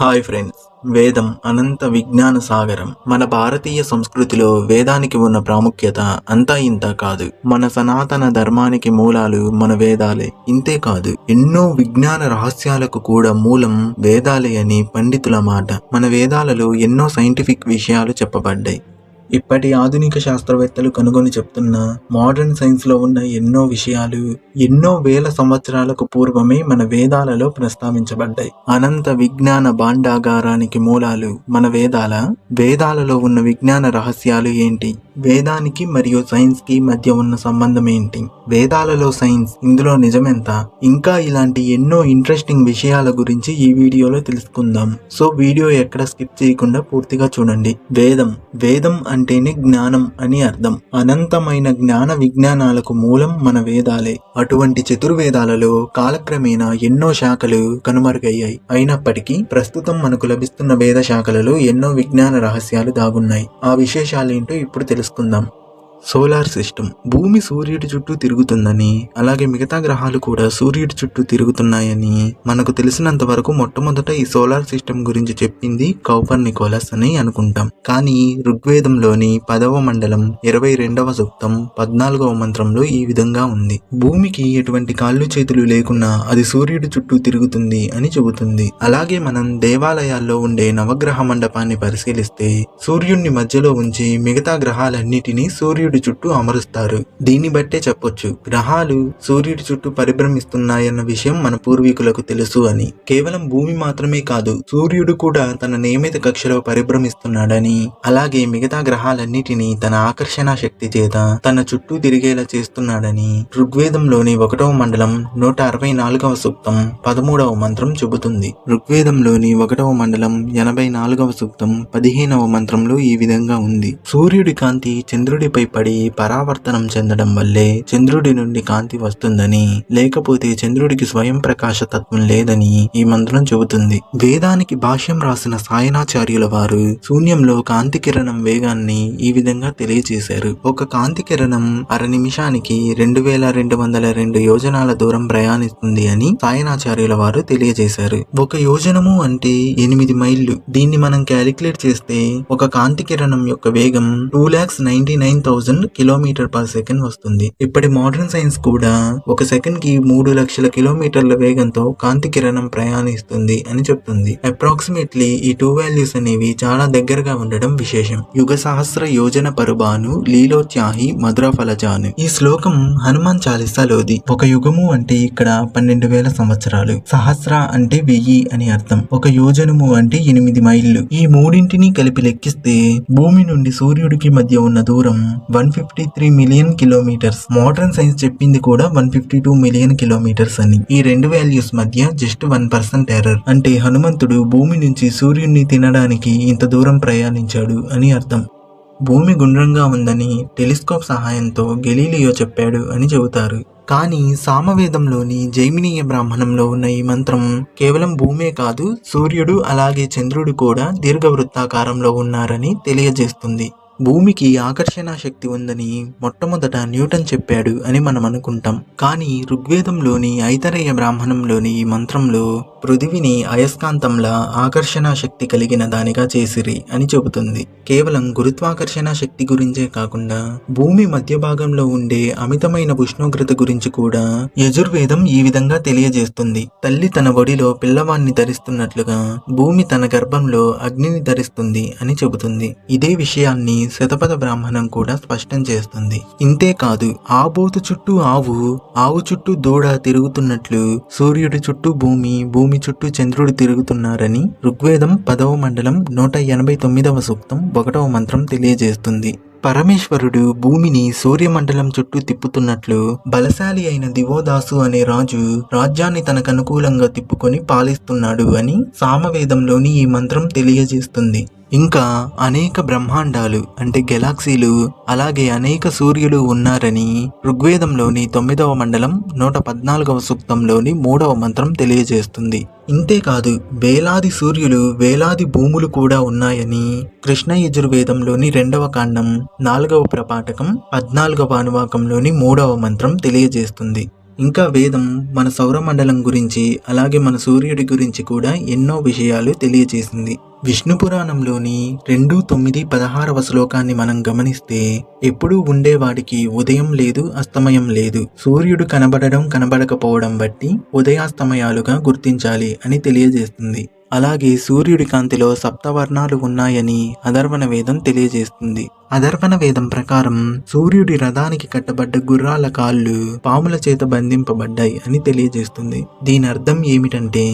Hi friends వేదం అనంత విజ్ఞాన సాగరం. మన భారతీయ సంస్కృతిలో వేదానికి ఉన్న ప్రాముఖ్యత అంతా ఇంత కాదు. మన సనాతన ధర్మానికి మూలాలు మన వేదాలే. ఇంతే కాదు ఎన్నో విజ్ఞాన రహస్యాలకు కూడా మూలం వేదాలే అని పండితుల మాట. మన వేదాలలో ఎన్నో సైంటిఫిక్ విషయాలు చెప్పబడ్డాయి. ఇప్పటి ఆధునిక శాస్త్రవేత్తలు కనుగొని చెప్తున్న మోడర్న్ సైన్స్లో ఉన్న ఎన్నో విషయాలు ఎన్నో వేల సంవత్సరాలకు పూర్వమే మన వేదాలలో ప్రస్తావించబడ్డాయి. అనంత విజ్ఞాన భాండాగారానికి మూలాలు మన వేదాల? వేదాలలో ఉన్న విజ్ఞాన రహస్యాలు ఏంటి? వేదానికి మరియు సైన్స్కి మధ్య ఉన్న సంబంధం ఏంటి వేదాలలో సైన్స్ ఇందులో నిజమెంత? ఇంకా ఇలాంటి ఎన్నో ఇంట్రెస్టింగ్ విషయాల గురించి ఈ వీడియోలో తెలుసుకుందాం. సో వీడియో ఎక్కడ స్కిప్ చేయకుండా పూర్తిగా చూడండి. వేదం. వేదం అంటేనే జ్ఞానం అని అర్థం. అనంతమైన జ్ఞాన విజ్ఞానాలకు మూలం మన వేదాలే. అటువంటి చతుర్వేదాలలో కాలక్రమేణా ఎన్నో శాఖలు కనుమరుగయ్యాయి. అయినప్పటికీ ప్రస్తుతం మనకు లభిస్తున్న వేద శాఖలలో ఎన్నో విజ్ఞాన రహస్యాలు దాగున్నాయి. ఆ విశేషాలేంటో ఇప్పుడు తెలుసు తెలుసుకుందాం సోలార్ సిస్టమ్. భూమి సూర్యుడి చుట్టూ తిరుగుతుందని అలాగే మిగతా గ్రహాలు కూడా సూర్యుడి చుట్టూ తిరుగుతున్నాయని మనకు తెలిసినంత వరకు మొట్టమొదట ఈ సోలార్ సిస్టమ్ గురించి చెప్పింది కౌపర్ నికోలస్ అని అనుకుంటాం. కానీ ఋగ్వేదంలోని పదవ మండలం ఇరవై రెండవ సూక్తం పద్నాలుగవ మంత్రంలో ఈ విధంగా ఉంది. భూమికి ఎటువంటి కాళ్ళు చేతులు లేకున్నా అది సూర్యుడి చుట్టూ తిరుగుతుంది అని చెబుతుంది. అలాగే మనం దేవాలయాల్లో ఉండే నవగ్రహ మండపాన్ని పరిశీలిస్తే సూర్యుడిని మధ్యలో ఉంచి మిగతా గ్రహాలన్నిటినీ సూర్యుడు చుట్టూ అమరుస్తారు. దీన్ని బట్టే చెప్పొచ్చు. గ్రహాలు సూర్యుడి చుట్టూ పరిభ్రమిస్తున్నాయన్న విషయం మన పూర్వీకులకు తెలుసు అని. కేవలం భూమి మాత్రమే కాదు సూర్యుడు కూడా తన నియమిత కక్షలో పరిభ్రమిస్తున్నాడని. అలాగే మిగతా గ్రహాలన్నిటినీ తన ఆకర్షణ శక్తి చేత తన చుట్టూ తిరిగేలా చేస్తున్నాడని. ఋగ్వేదంలోని ఒకటవ మండలం నూట అరవై నాలుగవ సూక్తం పదమూడవ మంత్రం చెబుతుంది. ఋగ్వేదంలోని ఒకటవ మండలం ఎనభై నాలుగవ సూక్తం పదిహేనవ మంత్రంలో ఈ విధంగా ఉంది. సూర్యుడి కాంతి చంద్రుడిపై ఏర్పడి పరావర్తనం చెందడం వల్లే చంద్రుడి నుండి కాంతి వస్తుందని లేకపోతే చంద్రుడికి స్వయం ప్రకాశ తత్వం లేదని ఈ మంత్రం చెబుతుంది. వేదానికి భాష్యం రాసిన సాయనాచార్యుల వారు శూన్యంలో కాంతి కిరణం వేగాన్ని ఈ విధంగా తెలియజేశారు ఒక కాంతి కిరణం అర నిమిషానికి రెండు వేల రెండు వందల రెండు యోజనాల దూరం ప్రయాణిస్తుంది అని సాయనాచార్యుల వారు తెలియజేశారు. ఒక యోజనము అంటే ఎనిమిది మైళ్ళు. దీన్ని మనం క్యాలిక్యులేట్ చేస్తే ఒక కాంతి కిరణం యొక్క వేగం two lakhs ninety nine thousand kilometre per second వస్తుంది. ఇప్పటి మోడర్న్ సైన్స్ కూడా ఒక సెకండ్కి మూడు లక్షల కిలోమీటర్ల వేగంతో కాంతి కిరణం ప్రయాణిస్తుంది అని చెప్తుంది. అప్రాక్సిమేట్లీ ఈ టూ వాల్యూస్ అనేవి చాలా దగ్గరగా ఉండడం విశేషం. యుగ సహస్ర యోజన పరుబాను లీలోత్యాహి మధుర ఫలజాను ఈ శ్లోకం హనుమాన్ చాలీసాలోది. ఒక యుగము అంటే ఇక్కడ పన్నెండు వేల సంవత్సరాలు. సహస్ర అంటే వెయ్యి అని అర్థం. ఒక యోజనము అంటే ఎనిమిది మైళ్ళు. ఈ మూడింటిని కలిపి లెక్కిస్తే భూమి నుండి సూర్యుడికి మధ్య ఉన్న దూరం one fifty three million kilometres modern science చెప్పింది కూడా one fifty two million kilometres అని. ఈ రెండు వాల్యూస్ మధ్య జస్ట్ వన్ పర్సెంట్ ఎర్రర్ అంటే హనుమంతుడు భూమి నుంచి సూర్యుడిని తినడానికి ఇంత దూరం ప్రయాణించాడు అని అర్థం. భూమి గుండ్రంగా ఉందని టెలిస్కోప్ సహాయంతో గెలీలియో చెప్పాడు అని చెబుతారు. కానీ సామవేదంలోని జైమినీయ బ్రాహ్మణంలో ఉన్న ఈ మంత్రం కేవలం భూమే కాదు సూర్యుడు అలాగే చంద్రుడు కూడా దీర్ఘవృత్తాకారంలో ఉన్నారని తెలియజేస్తుంది. భూమికి ఆకర్షణ శక్తి ఉందని మొట్టమొదట న్యూటన్ చెప్పాడు అని మనం అనుకుంటాం. కానీ ఋగ్వేదంలోని ఐతరేయ బ్రాహ్మణంలోని ఈ మంత్రంలో పృథివిని అయస్కాంతంలా ఆకర్షణ శక్తి కలిగిన దానిగా చేసిరి అని చెబుతుంది. కేవలం గురుత్వాకర్షణ శక్తి గురించే కాకుండా భూమి మధ్య భాగంలో ఉండే అమితమైన ఉష్ణోగ్రత గురించి కూడా యజుర్వేదం ఈ విధంగా తెలియజేస్తుంది. తల్లి తన ఒడిలో పిల్లవాన్ని ధరిస్తున్నట్లుగా భూమి తన గర్భంలో అగ్నిని ధరిస్తుంది అని చెబుతుంది. ఇదే విషయాన్ని శతపథ బ్రాహ్మణం కూడా స్పష్టం చేస్తుంది. ఇంతేకాదు ఆబోతు చుట్టూ ఆవు ఆవు చుట్టూ దూడ తిరుగుతున్నట్లు సూర్యుడి చుట్టూ భూమి భూమి చుట్టూ చంద్రుడు తిరుగుతున్నారని ఋగ్వేదం పదవ మండలం నూట ఎనభై తొమ్మిదవ సూక్తం ఒకటవ మంత్రం తెలియజేస్తుంది. పరమేశ్వరుడు భూమిని సూర్యమండలం చుట్టూ తిప్పుతున్నట్లు బలశాలి అయిన దివోదాసు అనే రాజు రాజ్యాన్ని తనకు అనుకూలంగా తిప్పుకొని పాలిస్తున్నాడు అని సామవేదంలోని ఈ మంత్రం తెలియజేస్తుంది. ఇంకా అనేక బ్రహ్మాండాలు అంటే గెలాక్సీలు అలాగే అనేక సూర్యులు ఉన్నారని ఋగ్వేదంలోని తొమ్మిదవ మండలం నూట పద్నాలుగవ సూక్తంలోని మూడవ మంత్రం తెలియజేస్తుంది. ఇంతేకాదు వేలాది సూర్యులు వేలాది భూములు కూడా ఉన్నాయని కృష్ణ యజుర్వేదంలోని రెండవ కాండం నాలుగవ ప్రపాఠకం పద్నాలుగవ అనువాకంలోని మూడవ మంత్రం తెలియజేస్తుంది. ఇంకా వేదం మన సౌరమండలం గురించి అలాగే మన సూర్యుడి గురించి కూడా ఎన్నో విషయాలు తెలియజేసింది. విష్ణు పురాణంలోని రెండు తొమ్మిది పదహారవ శ్లోకాన్ని మనం గమనిస్తే ఎప్పుడూ ఉండేవాడికి ఉదయం లేదు అస్తమయం లేదు. సూర్యుడు కనబడడం కనబడకపోవడం బట్టి ఉదయాస్తమయాలుగా గుర్తించాలి అని తెలియజేస్తుంది. అలాగే సూర్యుడి కాంతిలో సప్తవర్ణాలు ఉన్నాయని అధర్వణ వేదం తెలియజేస్తుంది. అధర్వణ వేదం ప్రకారం సూర్యుడి రథానికి కట్టబడ్డ గుర్రాల కాళ్ళు పాముల చేత బంధింపబడ్డాయి అని తెలియజేస్తుంది. దీని అర్థం ఏమిటంటే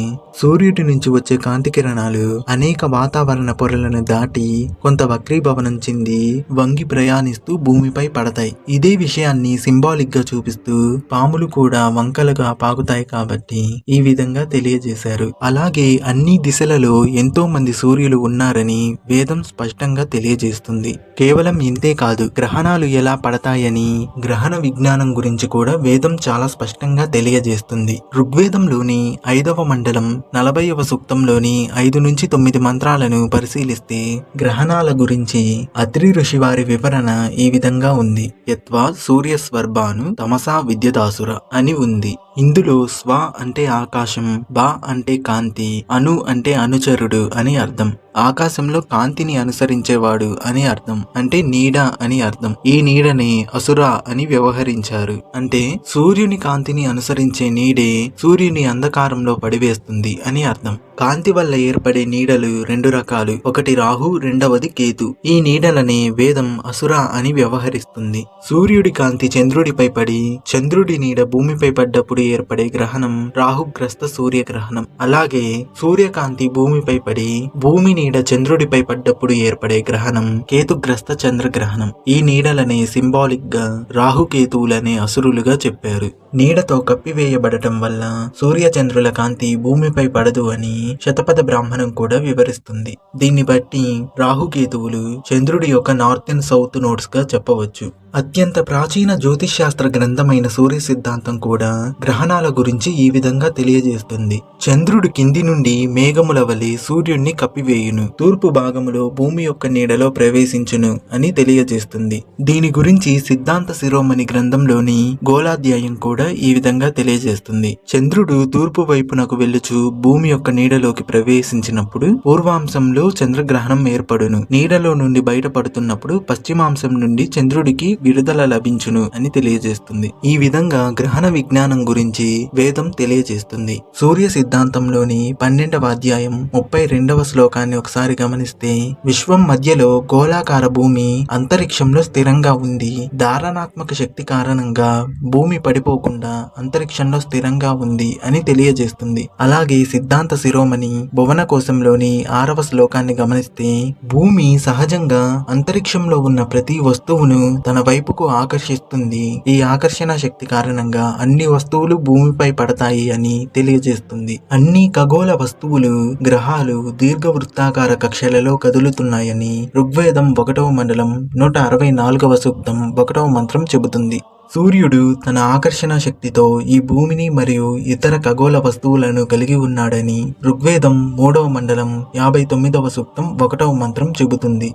సూర్యుడి నుంచి వచ్చే కాంతి కిరణాలు అనేక వాతావరణ పొరలను దాటి కొంత వక్రీభవనం చెంది వంగి ప్రయాణిస్తూ భూమిపై పడతాయి. ఇదే విషయాన్ని సింబాలిక్గా చూపిస్తూ పాములు కూడా వంకలుగా పాకుతాయి కాబట్టి ఈ విధంగా తెలియజేశారు. అలాగే అన్ని దిశలలో ఎంతో మంది సూర్యులు ఉన్నారని వేదం స్పష్టంగా తెలియజేస్తుంది. కేవలం ఇంతే కాదు గ్రహణాలు ఎలా పడతాయని గ్రహణ విజ్ఞానం గురించి కూడా వేదం చాలా స్పష్టంగా తెలియజేస్తుంది. ఋగ్వేదంలోని ఐదవ మండలం నలభైవ సూక్తంలోని ఐదు నుంచి తొమ్మిది మంత్రాలను పరిశీలిస్తే గ్రహణాల గురించి అత్రి ఋషి వారి వివరణ ఈ విధంగా ఉంది. యత్వా సూర్య స్వర్భాను తమసా విద్యుదాసుర అని ఉంది. ఇందులో స్వ అంటే ఆకాశం బా అంటే కాంతి అను అంటే అనుచరుడు అని అర్థం. ఆకాశంలో కాంతిని అనుసరించేవాడు అని అర్థం. అంటే నీడ అని అర్థం. ఈ నీడని అసుర అని వ్యవహరించారు. అంటే సూర్యుని కాంతిని అనుసరించే నీడే సూర్యుని అంధకారంలో పడివేస్తుంది అని అర్థం. కాంతి వల్ల ఏర్పడే నీడలు రెండు రకాలు. ఒకటి రాహు రెండవది కేతు. ఈ నీడలని వేదం అసుర అని వ్యవహరిస్తుంది. సూర్యుడి కాంతి చంద్రుడిపై పడి చంద్రుడి నీడ భూమిపై పడ్డప్పుడు ఏర్పడే గ్రహణం రాహుగ్రస్త సూర్యగ్రహణం. అలాగే సూర్యకాంతి భూమిపై పడి భూమిని నీడ చంద్రుడిపై పడ్డప్పుడు ఏర్పడే గ్రహణం కేతుగ్రస్త చంద్రగ్రహణం. ఈ నీడలని సింబాలిక్గా రాహుకేతువులనే అసురులుగా చెప్పారు. నీడతో కప్పివేయబడటం వల్ల సూర్య చంద్రుల కాంతి భూమిపై పడదు అని శతపథ బ్రాహ్మణం కూడా వివరిస్తుంది. దీన్ని బట్టి రాహుకేతువులు చంద్రుడి యొక్క నార్త్ అండ్ సౌత్ నోట్స్గా చెప్పవచ్చు. అత్యంత ప్రాచీన జ్యోతిష్శాస్త్ర గ్రంథమైన సూర్య సిద్ధాంతం కూడా గ్రహణాల గురించి ఈ విధంగా తెలియజేస్తుంది. చంద్రుడు కింది నుండి మేఘముల వలె సూర్యుడిని కప్పివేయును తూర్పు భాగములో భూమి యొక్క నీడలో ప్రవేశించును అని తెలియజేస్తుంది. దీని గురించి సిద్ధాంత శిరోమణి గ్రంథంలోని గోళాధ్యాయం కూడా ఈ విధంగా తెలియజేస్తుంది. చంద్రుడు తూర్పు వైపునకు వెళ్ళుచు భూమి యొక్క నీడలోకి ప్రవేశించినప్పుడు పూర్వాంశంలో చంద్రగ్రహణం ఏర్పడును. నీడలో నుండి బయటపడుతున్నప్పుడు పశ్చిమాంశం నుండి చంద్రుడికి విడుదల లభించును అని తెలియజేస్తుంది. ఈ విధంగా గ్రహణ విజ్ఞానం గురించి వేదం తెలియజేస్తుంది. సూర్య సిద్ధాంతంలోని పన్నెండవ అధ్యాయం ముప్పై రెండవ శ్లోకాన్ని ఒకసారి గమనిస్తే విశ్వం మధ్యలో గోళాకార భూమి అంతరిక్షంలో స్థిరంగా ఉంది ధారణాత్మక శక్తి కారణంగా భూమి పడిపోకుండా అంతరిక్షంలో స్థిరంగా ఉంది అని తెలియజేస్తుంది. అలాగే సిద్ధాంత శిరోమణి భువన కోశంలోని ఆరవ శ్లోకాన్ని గమనిస్తే భూమి సహజంగా అంతరిక్షంలో ఉన్న ప్రతి వస్తువును తన వైపుకు ఆకర్షిస్తుంది. ఈ ఆకర్షణ శక్తి కారణంగా అన్ని వస్తువులు భూమిపై పడతాయి అని తెలియజేస్తుంది. అన్ని ఖగోళ వస్తువులు గ్రహాలు దీర్ఘవృత్తాకార కక్షలలో కదులుతున్నాయని ఋగ్వేదం ఒకటవ మండలం నూట అరవై నాలుగవ సూక్తం ఒకటవ మంత్రం చెబుతుంది. సూర్యుడు తన ఆకర్షణ శక్తితో ఈ భూమిని మరియు ఇతర ఖగోళ వస్తువులను కలిగి ఉన్నాడని ఋగ్వేదం మూడవ మండలం యాభై తొమ్మిదవ సూక్తం ఒకటవ మంత్రం చెబుతుంది.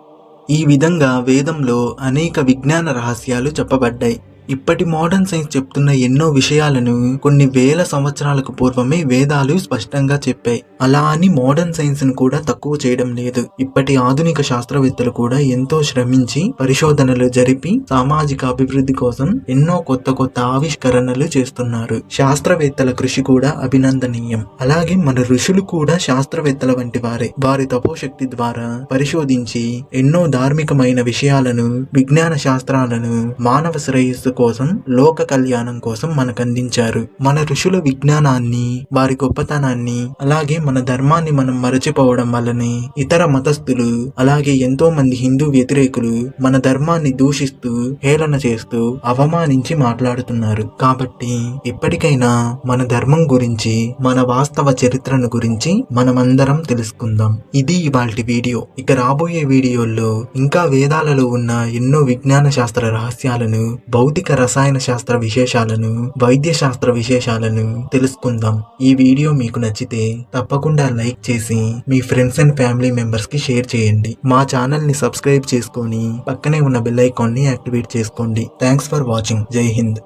ఈ విధంగా వేదంలో అనేక విజ్ఞాన రహస్యాలు చెప్పబడ్డాయి. ఇప్పటి మోడర్న్ సైన్స్ చెప్తున్న ఎన్నో విషయాలను కొన్ని వేల సంవత్సరాలకు పూర్వమే వేదాలు స్పష్టంగా చెప్పాయి. అలా అని మోడర్న్ సైన్స్ను కూడా తక్కువ చేయడం లేదు. ఇప్పటి ఆధునిక శాస్త్రవేత్తలు కూడా ఎంతో శ్రమించి పరిశోధనలు జరిపి సామాజిక అభివృద్ధి కోసం ఎన్నో కొత్త కొత్త ఆవిష్కరణలు చేస్తున్నారు. శాస్త్రవేత్తల కృషి కూడా అభినందనీయం. అలాగే మన ఋషులు కూడా శాస్త్రవేత్తల వంటి వారే. వారి తపోశక్తి ద్వారా పరిశోధించి ఎన్నో ధార్మికమైన విషయాలను విజ్ఞాన శాస్త్రాలను మానవ శ్రేయస్సుకు కోసం లోక కళ్యాణం కోసం మనకు అందించారు మన ఋషుల విజ్ఞానాన్ని వారి గొప్పతనాన్ని అలాగే మన ధర్మాన్ని మనం మరచిపోవడం వల్లనే ఇతర మతస్థులు అలాగే ఎంతో మంది హిందూ వ్యతిరేకులు మన ధర్మాన్ని దూషిస్తూ హేళన చేస్తూ అవమానించి మాట్లాడుతున్నారు. కాబట్టి ఇప్పటికైనా మన ధర్మం గురించి మన వాస్తవ చరిత్రను గురించి మనమందరం తెలుసుకుందాం. ఇది ఇవాల్టి వీడియో. ఇక రాబోయే వీడియోల్లో ఇంకా వేదాలలో ఉన్న ఎన్నో విజ్ఞాన శాస్త్ర రహస్యాలను భౌతిక రసాయన శాస్త్ర విశేషాలను వైద్య శాస్త్ర విశేషాలను తెలుసుకుందాం. ఈ వీడియో మీకు నచ్చితే తప్పకుండా లైక్ చేసి మీ ఫ్రెండ్స్ అండ్ ఫ్యామిలీ మెంబర్స్కి షేర్ చేయండి. మా ఛానల్ని సబ్స్క్రైబ్ చేసుకొని పక్కనే ఉన్న బెల్ ఐకాన్ని యాక్టివేట్ చేసుకోండి. Thanks for watching. జై హింద్.